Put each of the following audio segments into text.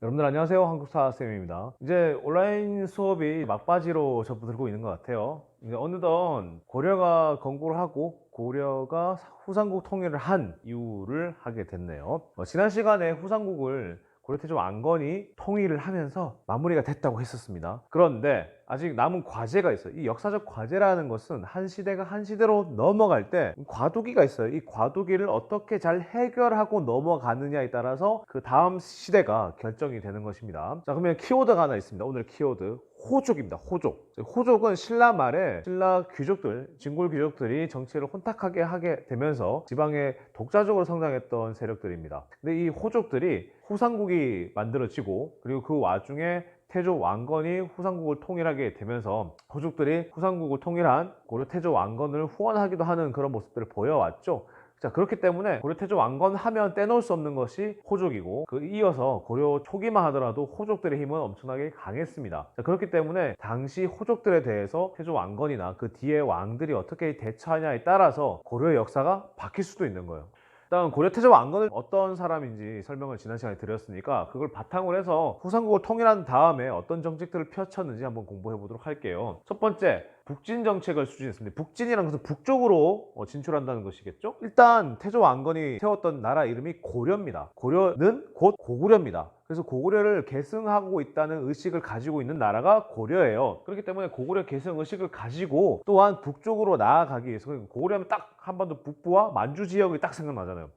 여러분들 안녕하세요. 한국사 쌤입니다. 이제 온라인 수업이 막바지로 접어들고 있는 것 같아요. 이제 어느덧 고려가 건국을 하고 고려가 후삼국 통일을 한 이유를 하게 됐네요. 어, 지난 시간에 후삼국을 고려 태조 왕건이 통일을 하면서 마무리가 됐다고 했었습니다. 그런데 아직 남은 과제가 있어요. 이 역사적 과제라는 것은 한 시대가 한 시대로 넘어갈 때 과도기가 있어요. 이 과도기를 어떻게 잘 해결하고 넘어가느냐에 따라서 그 다음 시대가 결정이 되는 것입니다. 자, 그러면 키워드가 하나 있습니다. 오늘 키워드 호족입니다. 호족. 호족은 신라 말에 신라 귀족들, 진골 귀족들이 정치를 혼탁하게 하게 되면서 지방에 독자적으로 성장했던 세력들입니다. 근데 이 호족들이 후삼국이 만들어지고 그리고 그 와중에 태조 왕건이 후삼국을 통일하게 되면서 호족들이 후삼국을 통일한 고려 태조 왕건을 후원하기도 하는 그런 모습들을 보여왔죠. 자 그렇기 때문에 고려 태조 왕건 하면 떼놓을 수 없는 것이 호족이고 그 이어서 고려 초기만 하더라도 호족들의 힘은 엄청나게 강했습니다. 자, 그렇기 때문에 당시 호족들에 대해서 태조 왕건이나 그 뒤에 왕들이 어떻게 대처하냐에 따라서 고려의 역사가 바뀔 수도 있는 거예요. 일단 고려 태조 왕건은 어떤 사람인지 설명을 지난 시간에 드렸으니까 그걸 바탕으로 해서 후삼국을 통일한 다음에 어떤 정책들을 펼쳤는지 한번 공부해 보도록 할게요. 첫 번째 북진 정책을 추진했습니다. 북진이라는 것은 북쪽으로 어, 진출한다는 것이겠죠. 일단 태조 왕건이 세웠던 나라 이름이 고려입니다. 고려는 곧 고구려입니다. 그래서 고구려를 계승하고 있다는 의식을 가지고 있는 나라가 고려예요. 그렇기 때문에 고구려 계승 의식을 가지고 또한 북쪽으로 나아가기 위해서 고구려하면 딱 한반도 북부와 만주 지역이 딱 생각나잖아요.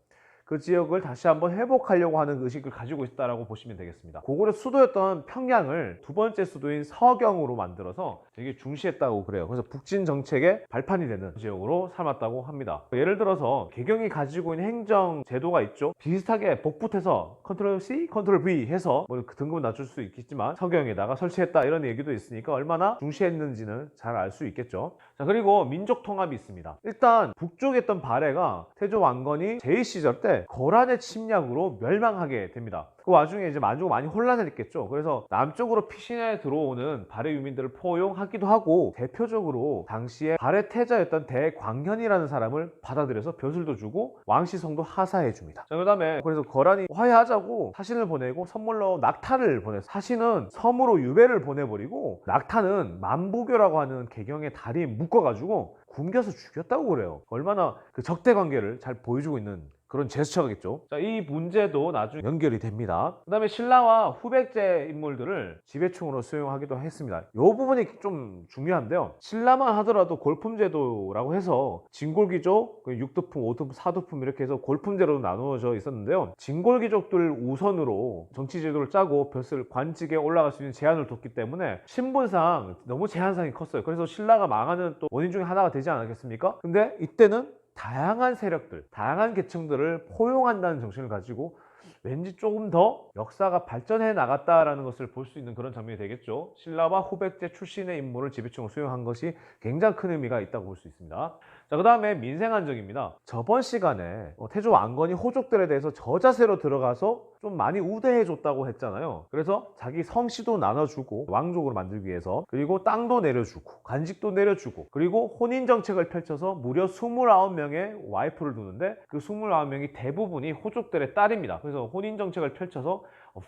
그 지역을 다시 한번 회복하려고 하는 의식을 가지고 있다라고 보시면 되겠습니다. 고구려 수도였던 평양을 두 번째 수도인 서경으로 만들어서 되게 중시했다고 그래요. 그래서 북진 정책의 발판이 되는 지역으로 삼았다고 합니다. 예를 들어서 개경이 가지고 있는 행정 제도가 있죠. 비슷하게 복붙해서 컨트롤 C, 컨트롤 V 해서 뭐그 등급을 낮출 수 있겠지만 서경에다가 설치했다 이런 얘기도 있으니까 얼마나 중시했는지는 잘 알 수 있겠죠. 자 그리고 민족 통합이 있습니다. 일단 북쪽에 있던 발해가 태조 왕건이 제2 시절 때 거란의 침략으로 멸망하게 됩니다. 그 와중에 이제 만주가 많이 혼란을 했겠죠. 그래서 남쪽으로 피신해 들어오는 발해 유민들을 포용하기도 하고 대표적으로 당시에 발해 태자였던 대광현이라는 사람을 받아들여서 벼슬도 주고 왕시성도 하사해 줍니다. 자 그다음에 그래서 거란이 화해하자고 사신을 보내고 선물로 낙타를 보내서 사신은 섬으로 유배를 보내버리고 낙타는 만부교라고 하는 개경의 다리에 묶어가지고 굶겨서 죽였다고 그래요. 얼마나 그 적대 관계를 잘 보여주고 있는 그런 제스처겠죠. 자, 이 문제도 나중에 연결이 됩니다. 그 다음에 신라와 후백제 인물들을 지배충으로 수용하기도 했습니다. 이 부분이 좀 중요한데요. 신라만 하더라도 골품제도라고 해서 진골귀족, 그 육두품, 오두품, 사두품 이렇게 해서 골품제로 나누어져 있었는데요. 진골귀족들 우선으로 정치제도를 짜고 벼슬 관직에 올라갈 수 있는 제한을 뒀기 때문에 신분상 너무 제한상이 컸어요. 그래서 신라가 망하는 또 원인 중에 하나가 되지 않았겠습니까? 근데 이때는 다양한 세력들, 다양한 계층들을 포용한다는 정신을 가지고 왠지 조금 더 역사가 발전해 나갔다라는 것을 볼 수 있는 그런 장면이 되겠죠. 신라와 후백제 출신의 인물을 지배층으로 수용한 것이 굉장히 큰 의미가 있다고 볼 수 있습니다. 자, 그 다음에 민생 안정입니다. 저번 시간에 어, 태조 왕건이 호족들에 대해서 저자세로 들어가서 좀 많이 우대해줬다고 했잖아요. 그래서 자기 성씨도 나눠주고 왕족으로 만들기 위해서 그리고 땅도 내려주고 관직도 내려주고 그리고 혼인 정책을 펼쳐서 무려 29명의 와이프를 두는데 그 29명이 대부분이 호족들의 딸입니다. 그래서 혼인 정책을 펼쳐서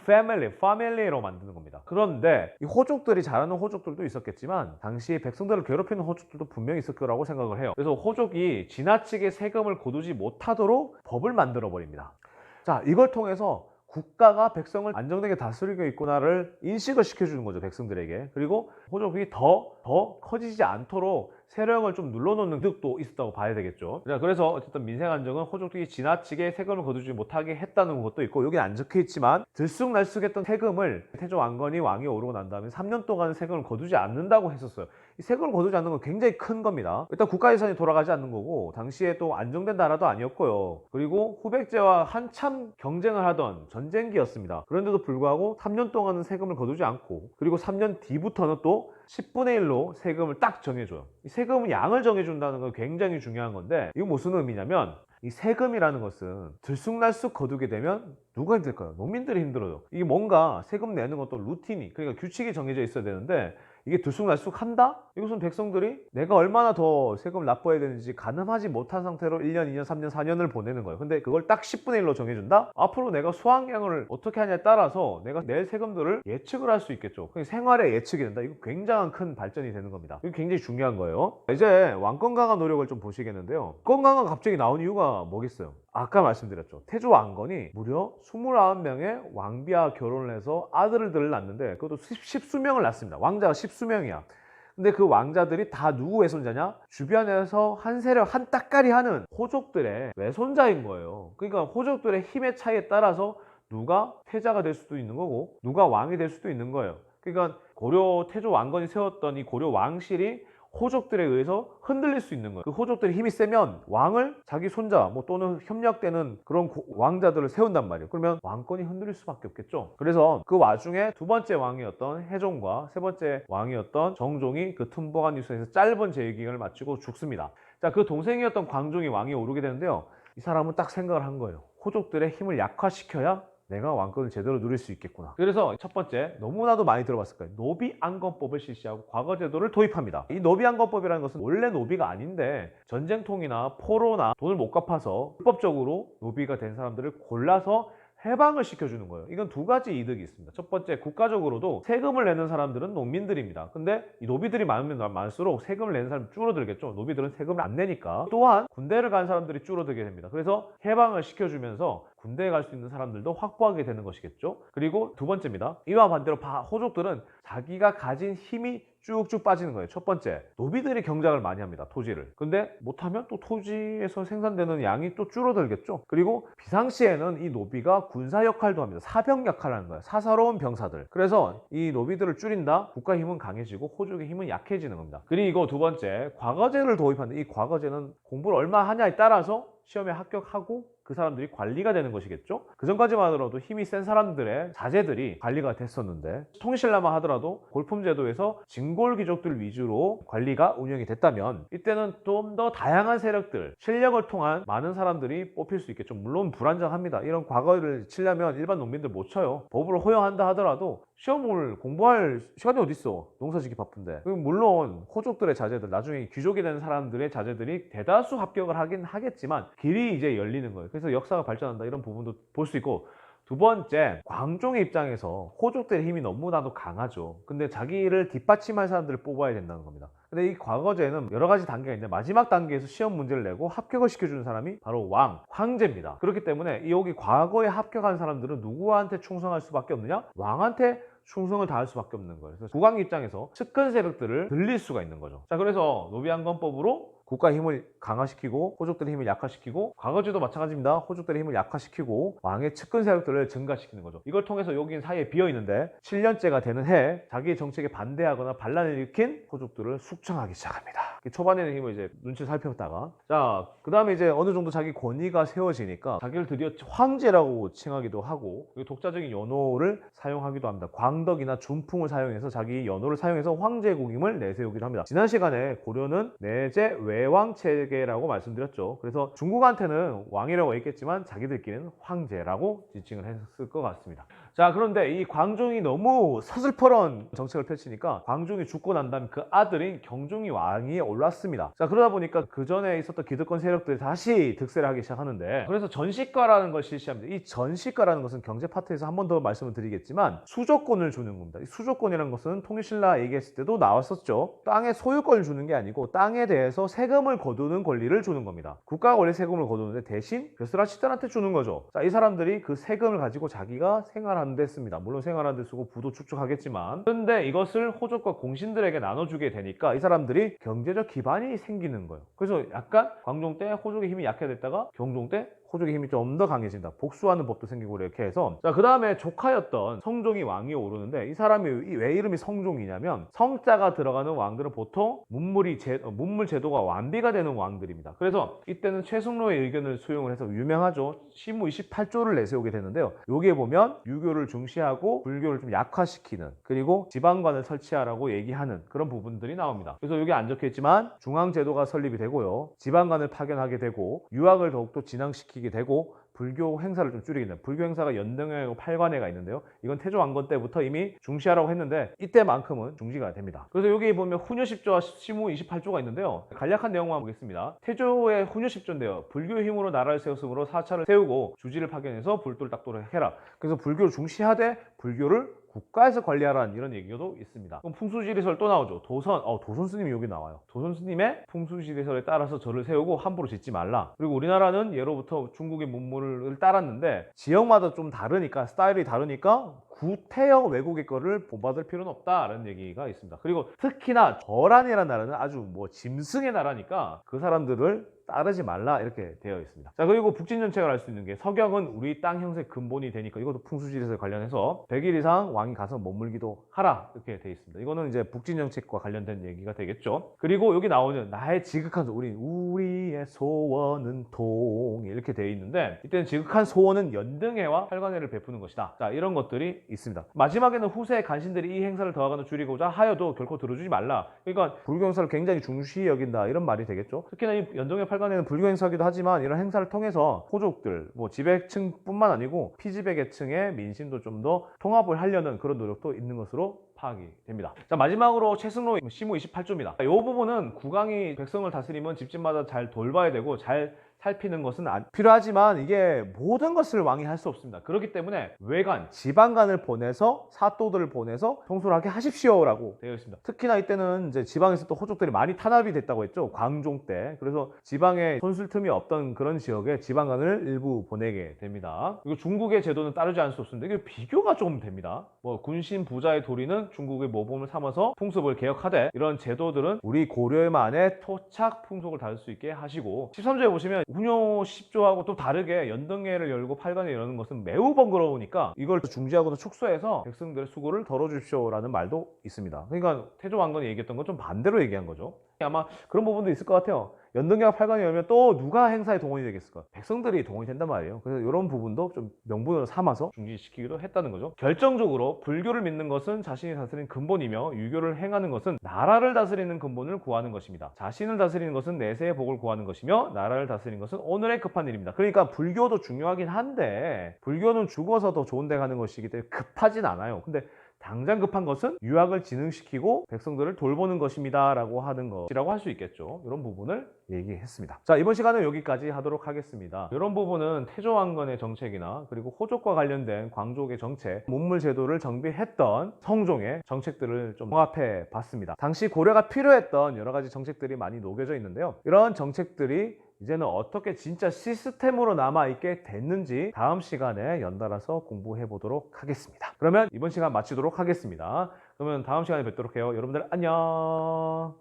패밀리, 파밀리로 만드는 겁니다. 그런데 이 호족들이 잘하는 호족들도 있었겠지만 당시 백성들을 괴롭히는 호족들도 분명히 있을 거라고 생각을 해요. 그래서 호족이 지나치게 세금을 거두지 못하도록 법을 만들어 버립니다. 자, 이걸 통해서 국가가 백성을 안정되게 다스리고 있구나를 인식을 시켜주는 거죠, 백성들에게. 그리고 호족이 더, 더 커지지 않도록 세력을 좀 눌러놓는 득도 있었다고 봐야 되겠죠. 자, 그래서 어쨌든 민생 안정은 호족들이 지나치게 세금을 거두지 못하게 했다는 것도 있고 여기 안 적혀 있지만 들쑥날쑥했던 세금을 태조 왕건이 왕이 오르고 난 다음에 3년 동안 세금을 거두지 않는다고 했었어요. 이 세금을 거두지 않는 건 굉장히 큰 겁니다. 일단 국가 예산이 돌아가지 않는 거고 당시에 또 안정된 나라도 아니었고요. 그리고 후백제와 한참 경쟁을 하던 전쟁기였습니다. 그런데도 불구하고 3년 동안은 세금을 거두지 않고 그리고 3년 뒤부터는 또 10분의 1로 세금을 딱 정해줘요. 이 세금은 양을 정해준다는 건 굉장히 중요한 건데 이거 무슨 의미냐면 이 세금이라는 것은 들쑥날쑥 거두게 되면 누가 힘들까요? 농민들이 힘들어요. 이게 뭔가 세금 내는 것도 루틴이 그러니까 규칙이 정해져 있어야 되는데 이게 들쑥날쑥 한다? 이것은 백성들이 내가 얼마나 더 세금을 납부해야 되는지 가늠하지 못한 상태로 1년, 2년, 3년, 4년을 보내는 거예요. 근데 그걸 딱 10분의 1로 정해준다? 앞으로 내가 수확량을 어떻게 하냐에 따라서 내가 낼 세금들을 예측을 할 수 있겠죠. 생활의 예측이 된다. 이거 굉장한 큰 발전이 되는 겁니다. 이거 굉장히 중요한 거예요. 이제 왕권 강화 노력을 좀 보시겠는데요. 왕권 강화 갑자기 나온 이유가 뭐겠어요? 아까 말씀드렸죠. 태조 왕건이 무려 29명의 왕비와 결혼을 해서 아들들을 낳는데 그것도 십, 수명을 낳습니다. 왕자가 십수명이야. 근데 그 왕자들이 다 누구 외손자냐? 주변에서 한 세력, 한 따까리 하는 호족들의 외손자인 거예요. 그러니까 호족들의 힘의 차이에 따라서 누가 태자가 될 수도 있는 거고 누가 왕이 될 수도 있는 거예요. 그러니까 고려 태조 왕건이 세웠던 이 고려 왕실이 호족들에 의해서 흔들릴 수 있는 거예요. 그 호족들의 힘이 세면 왕을 자기 손자 뭐 또는 협력되는 그런 고- 왕자들을 세운단 말이에요. 그러면 왕권이 흔들릴 수밖에 없겠죠. 그래서 그 와중에 두 번째 왕이었던 해종과 세 번째 왕이었던 정종이 그 tum보간 뉴스에서 짧은 재기간을 마치고 죽습니다. 자, 그 동생이었던 광종이 왕이 오르게 되는데요. 이 사람은 딱 생각을 한 거예요. 호족들의 힘을 약화시켜야 내가 왕권을 제대로 누릴 수 있겠구나. 그래서 첫 번째, 너무나도 많이 들어봤을 거예요. 노비 안건법을 실시하고 과거 제도를 도입합니다. 이 노비 안건법이라는 것은 원래 노비가 아닌데 전쟁통이나 포로나 돈을 못 갚아서 불법적으로 노비가 된 사람들을 골라서 해방을 시켜주는 거예요. 이건 두 가지 이득이 있습니다. 첫 번째, 국가적으로도 세금을 내는 사람들은 농민들입니다. 근데 이 노비들이 많으면 많을수록 세금을 내는 사람이 줄어들겠죠. 노비들은 세금을 안 내니까. 또한 군대를 간 사람들이 줄어들게 됩니다. 그래서 해방을 시켜주면서 군대에 갈 수 있는 사람들도 확보하게 되는 것이겠죠. 그리고 두 번째입니다. 이와 반대로 바- 호족들은 자기가 가진 힘이 쭉쭉 빠지는 거예요. 첫 번째, 노비들이 경작을 많이 합니다. 토지를. 근데 못하면 또 토지에서 생산되는 양이 또 줄어들겠죠. 그리고 비상시에는 이 노비가 군사 역할도 합니다. 사병 역할을 하는 거예요. 사사로운 병사들. 그래서 이 노비들을 줄인다. 국가 힘은 강해지고 호족의 힘은 약해지는 겁니다. 그리고 두 번째, 과거제를 도입하는데 이 과거제는 공부를 얼마 하냐에 따라서 시험에 합격하고 그 사람들이 관리가 되는 것이겠죠. 그 전까지만 하더라도 힘이 센 사람들의 자제들이 관리가 됐었는데 통신라만 하더라도 골품 제도에서 진골 귀족들 위주로 관리가 운영이 됐다면 이때는 좀 더 다양한 세력들 실력을 통한 많은 사람들이 뽑힐 수 있겠죠. 물론 불안정합니다. 이런 과거를 치려면 일반 농민들 못 쳐요. 법을 허용한다 하더라도 시험을 공부할 시간이 어딨어? 농사짓기 바쁜데. 물론 호족들의 자제들 나중에 귀족이 되는 사람들의 자제들이 대다수 합격을 하긴 하겠지만 길이 이제 열리는 거예요. 그래서 역사가 발전한다 이런 부분도 볼 수 있고. 두 번째 광종의 입장에서 호족들의 힘이 너무나도 강하죠. 근데 자기를 뒷받침할 사람들을 뽑아야 된다는 겁니다. 근데 이 과거제는 여러 가지 단계가 있는데 마지막 단계에서 시험 문제를 내고 합격을 시켜주는 사람이 바로 왕, 황제입니다. 그렇기 때문에 이 여기 과거에 합격한 사람들은 누구한테 충성할 수밖에 없느냐? 왕한테 충성을 다할 수밖에 없는 거예요. 그래서 국왕 입장에서 측근 세력들을 늘릴 수가 있는 거죠. 자, 그래서 노비안건법으로 국가 힘을 강화시키고 호족들의 힘을 약화시키고 과거제도 마찬가지입니다. 호족들의 힘을 약화시키고 왕의 측근 세력들을 증가시키는 거죠. 이걸 통해서 여기 사이에 비어 있는데 7년째가 되는 해 자기의 정책에 반대하거나 반란을 일으킨 호족들을 숙청하기 시작합니다. 초반에는 힘을 이제 눈치 살펴보다가 자, 그다음에 이제 어느 정도 자기 권위가 세워지니까 자기를 드디어 황제라고 칭하기도 하고 독자적인 연호를 사용하기도 합니다. 광덕이나 준풍을 사용해서 자기 연호를 사용해서 황제국임을 내세우기도 합니다. 지난 시간에 고려는 내제 외왕 체계라고 말씀드렸죠. 그래서 중국한테는 왕이라고 했겠지만 자기들끼리는 황제라고 지칭을 했을 것 같습니다. 자 그런데 이 광종이 너무 서슬퍼런 정책을 펼치니까 광종이 죽고 난 다음에 그 아들인 경종이 왕위에 올랐습니다. 자 그러다 보니까 그 전에 있었던 기득권 세력들이 다시 득세를 하기 시작하는데 그래서 전시가라는 걸 실시합니다. 이 전시가라는 것은 경제 파트에서 한 번 더 말씀을 드리겠지만 수조권을 주는 겁니다. 이 수조권이라는 것은 통일신라 얘기했을 때도 나왔었죠. 땅의 소유권을 주는 게 아니고 땅에 대해서 세 금을 거두는 권리를 주는 겁니다. 국가가 원래 세금을 거두는데 대신 베스라치들한테 주는 거죠. 자, 이 사람들이 그 세금을 가지고 자기가 생활하는 데 씁니다. 물론 생활하는 데 쓰고 부도 축적하겠지만 그런데 이것을 호족과 공신들에게 나눠주게 되니까 이 사람들이 경제적 기반이 생기는 거예요. 그래서 약간 광종 때 호족의 힘이 약해졌다가 경종 때 호족의 힘이 좀 더 강해진다. 복수하는 법도 생기고 이렇게 해서 자, 그 다음에 조카였던 성종이 왕위에 오르는데 이 사람이 이- 왜 이름이 성종이냐면 성자가 들어가는 왕들은 보통 문물이 제, 어, 문물 제도가 완비가 되는 왕들입니다. 그래서 이때는 최승로의 의견을 수용을 해서 유명하죠. 시무 28조를 내세우게 되는데요. 여기에 보면 유교를 중시하고 불교를 좀 약화시키는 그리고 지방관을 설치하라고 얘기하는 그런 부분들이 나옵니다. 그래서 여기 안 적혀 있지만 중앙 제도가 설립이 되고요. 지방관을 파견하게 되고 유학을 더욱더 진앙시키게 되고 불교 행사를 좀 줄이겠다. 불교 행사가 연등회하고 팔관회가 있는데요. 이건 태조 왕건 때부터 이미 중시하라고 했는데 이때만큼은 중지가 됩니다. 그래서 여기 보면 훈요 10조와 시무 28조가 있는데요. 간략한 내용만 보겠습니다. 태조의 훈요 10조인데요. 불교의 힘으로 나라를 세웠으므로 사찰을 세우고 주지를 파견해서 불돌딱도를 해라. 그래서 불교를 중시하되 불교를 국가에서 관리하라는 이런 얘기도 있습니다. 그럼 풍수지리설 또 나오죠. 도선, 어, 도선 스님이 여기 나와요. 도선 스님의 풍수지리설에 따라서 절을 세우고 함부로 짓지 말라. 그리고 우리나라는 예로부터 중국의 문물을 따랐는데 지역마다 좀 다르니까 스타일이 다르니까 구태여 외국의 거를 본받을 필요는 없다라는 얘기가 있습니다. 그리고 특히나 저란이라는 나라는 아주 뭐 짐승의 나라니까 그 사람들을 따르지 말라 이렇게 되어 있습니다. 자 그리고 북진 정책을 알 수 있는 게 서경은 우리 땅 형세 근본이 되니까 이것도 풍수지리설 관련해서 100일 이상 왕이 가서 머물기도 하라 이렇게 되어 있습니다. 이거는 이제 북진 정책과 관련된 얘기가 되겠죠. 그리고 여기 나오는 나의 지극한 소 우리 우리의 소원은 통 이렇게 되어 있는데 이때는 지극한 소원은 연등회와 팔관회를 베푸는 것이다. 자 이런 것들이 있습니다. 마지막에는 후세의 간신들이 이 행사를 더하거나 줄이고자 하여도 결코 들어주지 말라. 그러니까 불교 행사를 굉장히 중시 여긴다 이런 말이 되겠죠. 특히나 이 연등회 팔관회는 불교 행사기도 하지만 이런 행사를 통해서 호족들, 뭐 지배층뿐만 아니고 피지배계층의 민심도 좀 더 통합을 하려는 그런 노력도 있는 것으로 파악이 됩니다. 자 마지막으로 최승로 시무 28조입니다. 이 부분은 국왕이 백성을 다스리면 집집마다 잘 돌봐야 되고 잘 살피는 것은 안- 필요하지만 이게 모든 것을 왕이 할 수 없습니다. 그렇기 때문에 외관, 지방관을 보내서 사또들을 보내서 통솔을 하게 하십시오라고 되어 있습니다. 특히나 이때는 이제 지방에서 또 호족들이 많이 탄압이 됐다고 했죠. 광종 때. 그래서 지방에 손쓸 틈이 없던 그런 지역에 지방관을 일부 보내게 됩니다. 그리고 중국의 제도는 따르지 않을 수 없습니다. 이게 비교가 조금 됩니다. 뭐 군신 부자의 도리는 중국의 모범을 삼아서 풍습을 개혁하되 이런 제도들은 우리 고려만의 토착 풍속을 다룰 수 있게 하시고 13조에 보시면 훈요 10조하고 또 다르게 연등회를 열고 팔관을 여는 것은 매우 번거로우니까 이걸 중지하고도 축소해서 백성들의 수고를 덜어주십시오라는 말도 있습니다. 그러니까 태조 왕건이 얘기했던 건 좀 반대로 얘기한 거죠. 아마 그런 부분도 있을 것 같아요. 연등회가 팔관이 열면 또 누가 행사에 동원이 되겠을까? 백성들이 동원이 된단 말이에요. 그래서 이런 부분도 좀 명분으로 삼아서 중지시키기도 했다는 거죠. 결정적으로 불교를 믿는 것은 자신이 다스리는 근본이며 유교를 행하는 것은 나라를 다스리는 근본을 구하는 것입니다. 자신을 다스리는 것은 내세의 복을 구하는 것이며 나라를 다스리는 것은 오늘의 급한 일입니다. 그러니까 불교도 중요하긴 한데 불교는 죽어서 더 좋은 데 가는 것이기 때문에 급하진 않아요. 근데 당장 급한 것은 유학을 진흥시키고 백성들을 돌보는 것입니다. 라고 하는 것이라고 할 수 있겠죠. 이런 부분을 얘기했습니다. 자, 이번 시간은 여기까지 하도록 하겠습니다. 이런 부분은 태조왕건의 정책이나 그리고 호족과 관련된 광족의 정책, 문물 제도를 정비했던 성종의 정책들을 좀 종합해 봤습니다. 당시 고려가 필요했던 여러 가지 정책들이 많이 녹여져 있는데요. 이런 정책들이 이제는 어떻게 진짜 시스템으로 남아있게 됐는지 다음 시간에 연달아서 공부해 보도록 하겠습니다. 그러면 이번 시간 마치도록 하겠습니다. 그러면 다음 시간에 뵙도록 해요. 여러분들 안녕.